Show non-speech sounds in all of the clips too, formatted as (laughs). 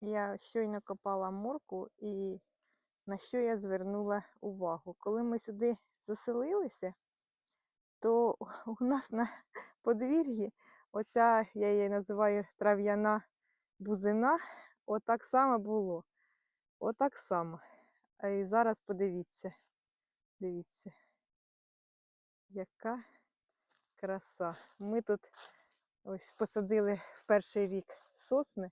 Я щойно копала морку і на що я звернула увагу. Коли ми сюди заселилися, то (laughs) у нас на подвір'ї оця, я її називаю трав'яна бузина, отак само було. Отак само. А і зараз подивіться. Дивіться. Яка краса. Ми тут ось посадили в перший рік сосни.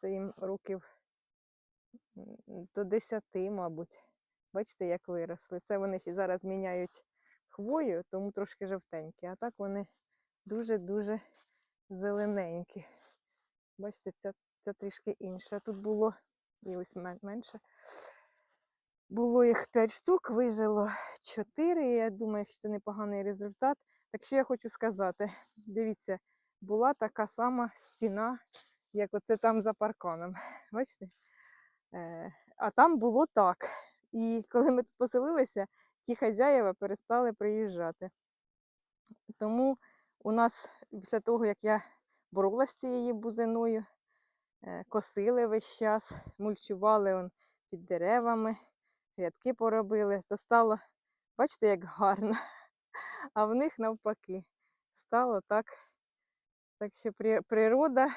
Це їм років до 10, мабуть. Бачите, як виросли. Це вони ще зараз міняють хвою, тому трошки жовтенькі. А так вони дуже-дуже зелененькі. Бачите, ця, ця трішки інша. Тут було і ось менше. Було їх 5 штук, вижило 4. Я думаю, що це непоганий результат. Так що я хочу сказати, дивіться, була така сама стіна, як оце там за парканом. (laughs) Бачите? Е, а там було так. І коли ми тут поселилися, ті хазяїва перестали приїжджати. Тому у нас після того, як я боролася з цією бузиною, е, косили весь час, мульчували он під деревами, рядки поробили, то стало, бачите, як гарно. (laughs) А в них навпаки стало так. Так що природа,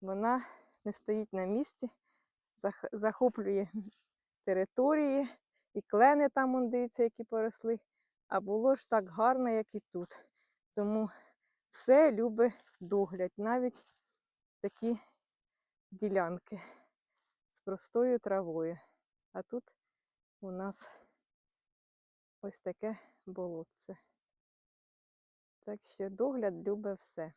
вона не стоїть на місці, захоплює території, і клени там, он, дивіться, які поросли. А було ж так гарно, як і тут. Тому все любить догляд, навіть такі ділянки з простою травою. А тут у нас ось таке болотце. Так що догляд любить все.